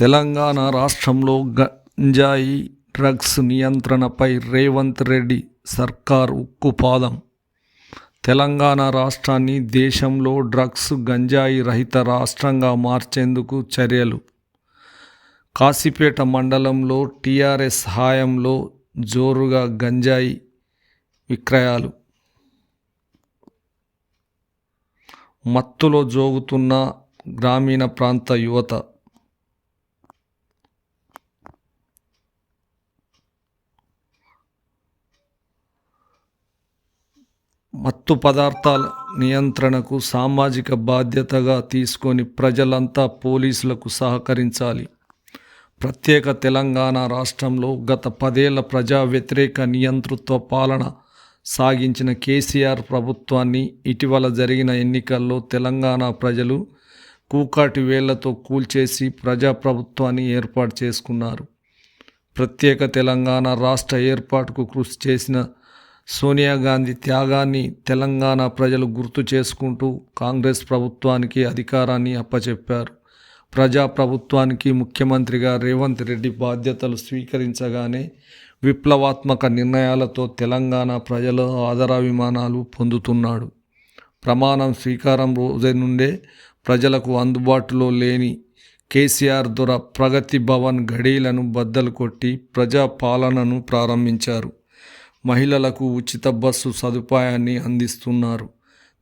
తెలంగాణ రాష్ట్రంలో గంజాయి డ్రగ్స్ నియంత్రణపై రేవంత్ రెడ్డి సర్కార్ ఉక్కుపాదం. తెలంగాణ రాష్ట్రాన్ని దేశంలో డ్రగ్స్ గంజాయి రహిత రాష్ట్రంగా మార్చేందుకు చర్యలు. కాశీపేట మండలంలో టీఆర్ఎస్ హాయంలో జోరుగా గంజాయి విక్రయాలు. మత్తులో జోగుతున్న గ్రామీణ ప్రాంత యువత మత్తు పదార్థాల నియంత్రణకు సామాజిక బాధ్యతగా తీసుకొని ప్రజలంతా పోలీసులకు సహకరించాలి. ప్రత్యేక తెలంగాణ రాష్ట్రంలో గత పదేళ్ళ ప్రజా వ్యతిరేక నియంతృత్వ పాలన సాగించిన కేసీఆర్ ప్రభుత్వాన్ని ఇటీవల జరిగిన ఎన్నికల్లో తెలంగాణ ప్రజలు కూకాటి వేళ్ళతో కూల్చేసి ప్రజాప్రభుత్వాన్ని ఏర్పాటు చేసుకున్నారు. ప్రత్యేక తెలంగాణ రాష్ట్ర ఏర్పాటుకు కృషి చేసిన సోనియా గాంధీ త్యాగాన్ని తెలంగాణ ప్రజలు గుర్తు చేసుకుంటూ కాంగ్రెస్ ప్రభుత్వానికి అధికారాన్ని అప్పచెప్పారు. ప్రజాప్రభుత్వానికి ముఖ్యమంత్రిగా రేవంత్ రెడ్డి బాధ్యతలు స్వీకరించగానే విప్లవాత్మక నిర్ణయాలతో తెలంగాణ ప్రజల ఆదరాభిమానాలు పొందుతున్నాడు. ప్రమాణం స్వీకారం రోజు నుండే ప్రజలకు అందుబాటులో లేని కేసీఆర్ దొర ప్రగతి భవన్ గడీలను బద్దలు కొట్టి ప్రజా పాలనను ప్రారంభించారు. మహిళలకు ఉచిత బస్సు సదుపాయాన్ని అందిస్తున్నారు.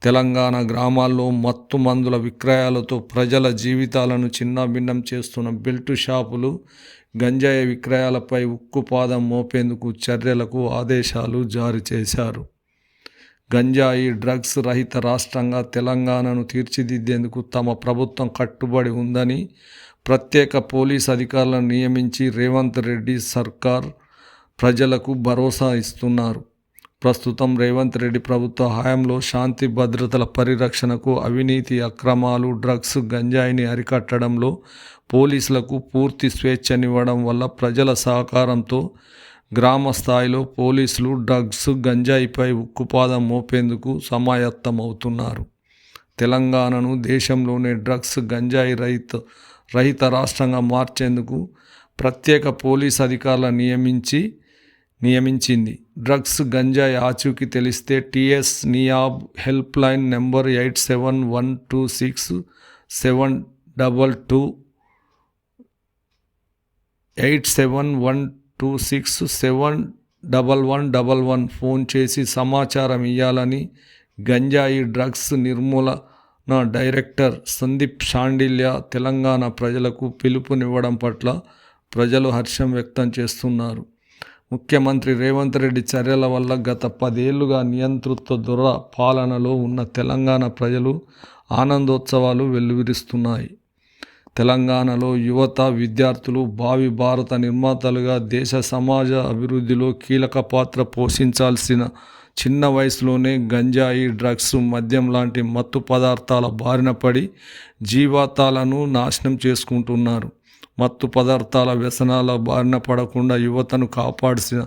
తెలంగాణ గ్రామాల్లో మత్తు మందుల విక్రయాలతో ప్రజల జీవితాలను చిన్నాభిన్నం చేస్తున్న బెల్టు షాపులు గంజాయి విక్రయాలపై ఉక్కుపాదం మోపేందుకు చర్యలకు ఆదేశాలు జారీ చేశారు. గంజాయి డ్రగ్స్ రహిత రాష్ట్రంగా తెలంగాణను తీర్చిదిద్దేందుకు తమ ప్రభుత్వం కట్టుబడి ఉందని ప్రత్యేక పోలీస్ అధికారులను నియమించి రేవంత్ రెడ్డి సర్కార్ ప్రజలకు భరోసా ఇస్తున్నారు. ప్రస్తుతం రేవంత్ రెడ్డి ప్రభుత్వ హయాంలో శాంతి భద్రతల పరిరక్షణకు అవినీతి అక్రమాలు డ్రగ్స్ గంజాయిని అరికట్టడంలో పోలీసులకు పూర్తి స్వేచ్ఛనివ్వడం వల్ల ప్రజల సహకారంతో గ్రామ స్థాయిలో పోలీసులు డ్రగ్స్ గంజాయిపై ఉక్కుపాదం మోపేందుకు సమాయత్తమవుతున్నారు. తెలంగాణను దేశంలోనే డ్రగ్స్ గంజాయి రహిత రహిత రాష్ట్రంగా మార్చేందుకు ప్రత్యేక పోలీస్ అధికారులను నియమించి నియమించింది. డ్రగ్స్ గంజాయి ఆచూకీ తెలిస్తే TS నియాబ్ help line number eight seven one two six seven double two eight seven one two six seven double one double one phone చేసి సమాచారం ఇవ్వాలని గంజాయి డ్రగ్స్ నిర్మూలన డైరెక్టర్ సందీప్ షాండిల్య తెలంగాణ ప్రజలకు పిలుపునివ్వడం పట్ల ప్రజలు హర్షం వ్యక్తం చేస్తున్నారు. ముఖ్యమంత్రి రేవంత్ రెడ్డి చర్యల వల్ల గత పదేళ్ళుగా నియంతృత్వ దుర పాలనలో ఉన్న తెలంగాణ ప్రజలు ఆనందోత్సవాలు వెల్లువిరుస్తున్నాయి తెలంగాణలో యువత విద్యార్థులు భావి భారత నిర్మాతలుగా దేశ సమాజ అభివృద్ధిలో కీలక పాత్ర పోషించాల్సిన చిన్న వయసులోనే గంజాయి డ్రగ్స్ మద్యం లాంటి మత్తు పదార్థాల బారిన పడి జీవాతాలను నాశనం చేసుకుంటున్నారు. మత్తు పదార్థాల వ్యసనాల బారిన పడకుండా యువతను కాపాడిసిన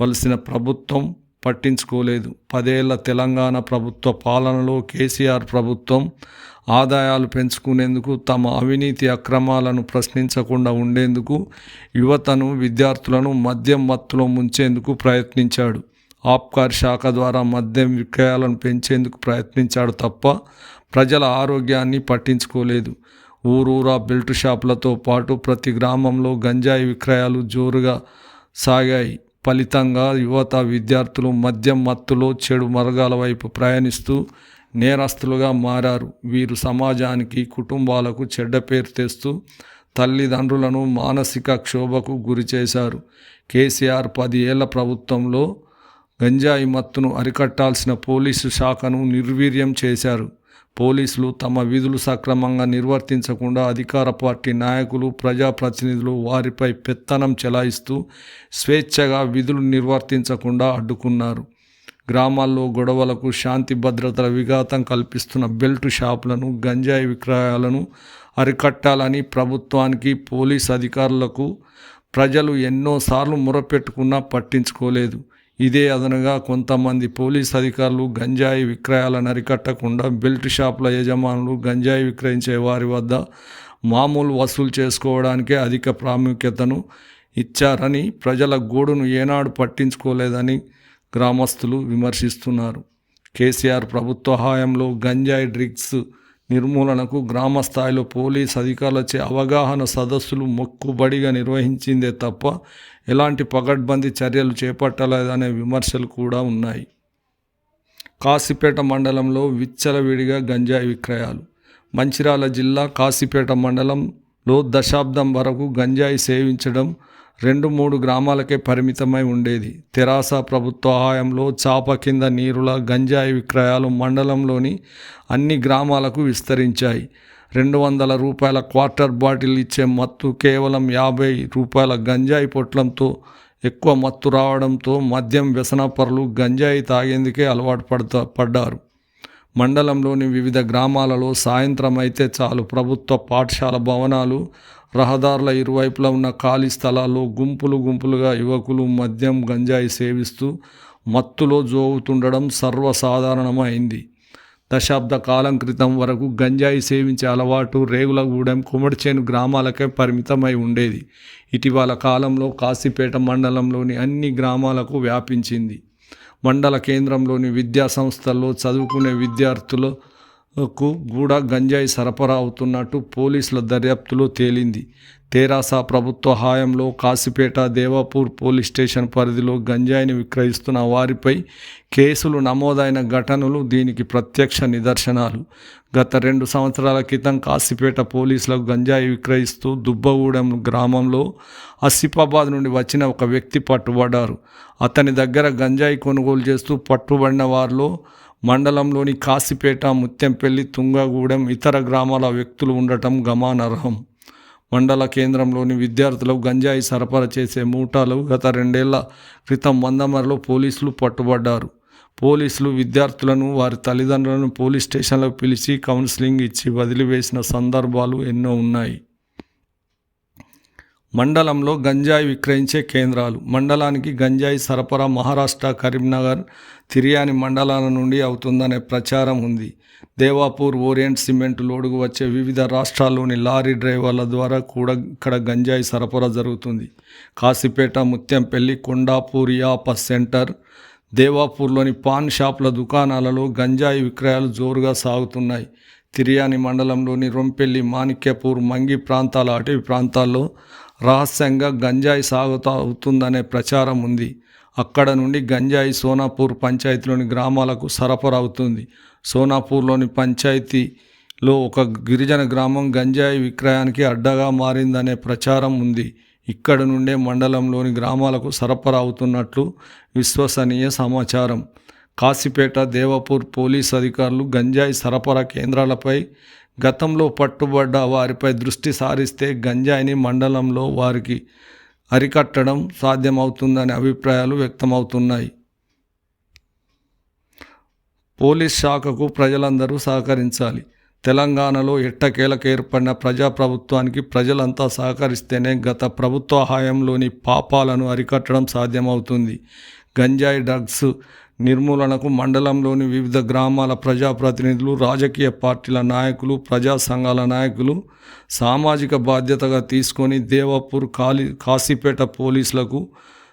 వలసిన ప్రభుత్వం పట్టించుకోలేదు. పదేళ్ళ తెలంగాణ ప్రభుత్వ పాలనలో కేసీఆర్ ప్రభుత్వం ఆదాయాలు పెంచుకునేందుకు తమ అవినీతి అక్రమాలను ప్రశ్నించకుండా ఉండేందుకు యువతను విద్యార్థులను మద్యం మత్తులో ముంచేందుకు ప్రయత్నించాడు. ఆప్కార్ శాఖ ద్వారా మద్యం విక్రయాలను పెంచేందుకు ప్రయత్నించాడు తప్ప ప్రజల ఆరోగ్యాన్ని పట్టించుకోలేదు. ఊరూరా బెల్ట్ షాపులతో పాటు ప్రతి గ్రామంలో గంజాయి విక్రయాలు జోరుగా సాగాయి. ఫలితంగా యువత విద్యార్థులు మద్యం మత్తులో చెడు మరగాల వైపు ప్రయాణిస్తూ నేరస్తులుగా మారారు. వీరు సమాజానికి కుటుంబాలకు చెడ్డ పేరు తెస్తూ తల్లిదండ్రులను మానసిక క్షోభకు గురి చేశారు. కేసీఆర్ పది ఏళ్ళ ప్రభుత్వంలో గంజాయి మత్తును అరికట్టాల్సిన పోలీసు శాఖను నిర్వీర్యం చేశారు. పోలీసులు తమ విధులు సక్రమంగా నిర్వర్తించకుండా అధికార పార్టీ నాయకులు ప్రజాప్రతినిధులు వారిపై పెత్తనం చెలాయిస్తూ స్వేచ్ఛగా విధులు నిర్వర్తించకుండా అడ్డుకున్నారు. గ్రామాల్లో గొడవలకు శాంతి భద్రతల విఘాతం కల్పిస్తున్న బెల్ట్ షాపులను గంజాయి విక్రయాలను అరికట్టాలని ప్రభుత్వానికి పోలీస్ అధికారులకు ప్రజలు ఎన్నోసార్లు మొరపెట్టుకున్నా పట్టించుకోలేదు. ఇదే అదనగా కొంతమంది పోలీస్ అధికారులు గంజాయి విక్రయాలను అరికట్టకుండా బెల్ట్ షాపుల యజమానులు గంజాయి విక్రయించే వారి వద్ద మామూలు వసూలు చేసుకోవడానికే అధిక ప్రాముఖ్యతను ఇచ్చారని ప్రజల గోడును ఏనాడు పట్టించుకోలేదని గ్రామస్తులు విమర్శిస్తున్నారు. కేసీఆర్ ప్రభుత్వ హయాంలో గంజాయి డ్రిగ్స్ నిర్మూలనకు గ్రామ స్థాయిలో పోలీస్ అధికారులచే అవగాహన సదస్సులు మొక్కుబడిగా నిర్వహించిందే తప్ప ఎలాంటి పగడ్బందీ చర్యలు చేపట్టలేదనే విమర్శలు కూడా ఉన్నాయి. కాశీపేట మండలంలో విచ్చలవిడిగా గంజాయి విక్రయాలు. మంచిర్యాల జిల్లా కాశీపేట మండలంలో దశాబ్దం వరకు గంజాయి సేవించడం రెండు మూడు గ్రామాలకే పరిమితమై ఉండేది. తెరాస ప్రభుత్వ ఆయంలో చాప కింద నీరుల గంజాయి విక్రయాలు మండలంలోని అన్ని గ్రామాలకు విస్తరించాయి. రెండు వందల రూపాయల క్వార్టర్ బాటిల్ ఇచ్చే మత్తు కేవలం యాభై రూపాయల గంజాయి పొట్లంతో ఎక్కువ మత్తు రావడంతో మద్యం వ్యసనపరులు గంజాయి తాగేందుకే అలవాటు పడతా పడ్డారు. మండలంలోని వివిధ గ్రామాలలో సాయంత్రం అయితే చాలు ప్రభుత్వ పాఠశాల భవనాలు రహదారుల ఇరువైపులా ఉన్న ఖాళీ స్థలాల్లో గుంపులు గుంపులుగా యువకులు మద్యం గంజాయి సేవిస్తూ మత్తులో జోగుతుండడం సర్వసాధారణమైంది. దశాబ్ద కాలం క్రితం వరకు గంజాయి సేవించే అలవాటు రేగులగూడెం కుమడిచేను గ్రామాలకే పరిమితమై ఉండేది. ఇటీవల కాలంలో కాశీపేట మండలంలోని అన్ని గ్రామాలకు వ్యాపించింది. మండల కేంద్రంలోని విద్యా సంస్థల్లో చదువుకునే కు కూడా గంజాయి సరఫరా అవుతున్నట్టు పోలీసుల దర్యాప్తులో తేలింది. తెరాస ప్రభుత్వ హాయంలో కాశీపేట దేవాపూర్ పోలీస్ స్టేషన్ పరిధిలో గంజాయిని విక్రయిస్తున్న వారిపై కేసులు నమోదైన ఘటనలు దీనికి ప్రత్యక్ష నిదర్శనాలు. గత రెండు సంవత్సరాల క్రితం కాశీపేట పోలీసులకు గంజాయి విక్రయిస్తూ దుబ్బగూడెం గ్రామంలో ఆసిఫాబాద్ నుండి వచ్చిన ఒక వ్యక్తి పట్టుబడ్డారు. అతని దగ్గర గంజాయి కొనుగోలు చేస్తూ పట్టుబడిన వారిలో మండలంలోని కాశీపేట ముత్యంపల్లి తుంగగూడెం ఇతర గ్రామాల వ్యక్తులు ఉండటం గమనార్హం. మండల కేంద్రంలోని విద్యార్థులకు గంజాయి సరఫరా చేసే మూటాలు గత రెండేళ్ళ క్రితం వందమరలో పోలీసులు పట్టుబడ్డారు. పోలీసులు విద్యార్థులను వారి తల్లిదండ్రులను పోలీస్ స్టేషన్లకు పిలిచి కౌన్సిలింగ్ ఇచ్చి వదిలివేసిన సందర్భాలు ఎన్నో ఉన్నాయి. మండలంలో గంజాయి విక్రయించే కేంద్రాలు. మండలానికి గంజాయి సరఫరా మహారాష్ట్ర కరీంనగర్ తిరియాని మండలాల నుండి అవుతుందనే ప్రచారం ఉంది. దేవాపూర్ ఓరియంట్ సిమెంట్ లోడుకు వచ్చే వివిధ రాష్ట్రాల్లోని లారీ డ్రైవర్ల ద్వారా కూడా ఇక్కడ గంజాయి సరఫరా జరుగుతుంది. కాశీపేట ముత్యంపల్లి కొండాపూర్ యాప సెంటర్ దేవాపూర్లోని పాన్ షాపుల దుకాణాలలో గంజాయి విక్రయాలు జోరుగా సాగుతున్నాయి. తిరియాని మండలంలోని రొంపెల్లి మాణిక్యపూర్ మంగి ప్రాంతాల అటవీ ప్రాంతాల్లో రహస్యంగా గంజాయి సాగు అవుతుందనే ప్రచారం ఉంది. అక్కడ నుండి గంజాయి సోనాపూర్ పంచాయతీలోని గ్రామాలకు సరఫరా అవుతుంది. సోనాపూర్లోని పంచాయతీలో ఒక గిరిజన గ్రామం గంజాయి విక్రయానికి అడ్డగా మారిందనే ప్రచారం ఉంది. ఇక్కడ నుండే మండలంలోని గ్రామాలకు సరఫరా అవుతున్నట్లు విశ్వసనీయ సమాచారం. కాశీపేట దేవపూర్ పోలీస్ అధికారులు గంజాయి సరఫరా కేంద్రాలపై గతంలో పట్టుబడ్డ వారిపై దృష్టి సారిస్తే గంజాయిని మండలంలో వారికి అరికట్టడం సాధ్యమవుతుందనే అభిప్రాయాలు వ్యక్తమవుతున్నాయి. పోలీస్ శాఖకు ప్రజలందరూ సహకరించాలి. తెలంగాణలో ఎట్టకేలకు ఏర్పడిన ప్రజాప్రభుత్వానికి ప్రజలంతా సహకరిస్తేనే గత ప్రభుత్వ హాయంలోని పాపాలను అరికట్టడం సాధ్యమవుతుంది. గంజాయి డ్రగ్స్ నిర్మూలనకు మండలంలోని వివిధ గ్రామాల ప్రజాప్రతినిధులు రాజకీయ పార్టీల నాయకులు ప్రజా సంఘాల నాయకులు సామాజిక బాధ్యతగా తీసుకొని దేవాపూర్ కాళీ కాశీపేట పోలీసులకు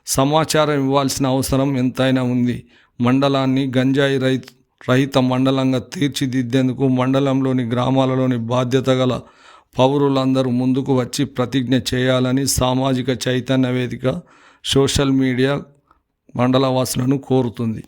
సమాచారం ఇవ్వాల్సిన అవసరం ఎంతైనా ఉంది. మండలాన్ని గంజాయి రైతు రహిత మండలంగా తీర్చిదిద్దేందుకు మండలంలోని గ్రామాలలోని బాధ్యత గల పౌరులందరూ ముందుకు వచ్చి ప్రతిజ్ఞ చేయాలని సామాజిక చైతన్య వేదిక సోషల్ మీడియా మండలవాసులను కోరుతుంది.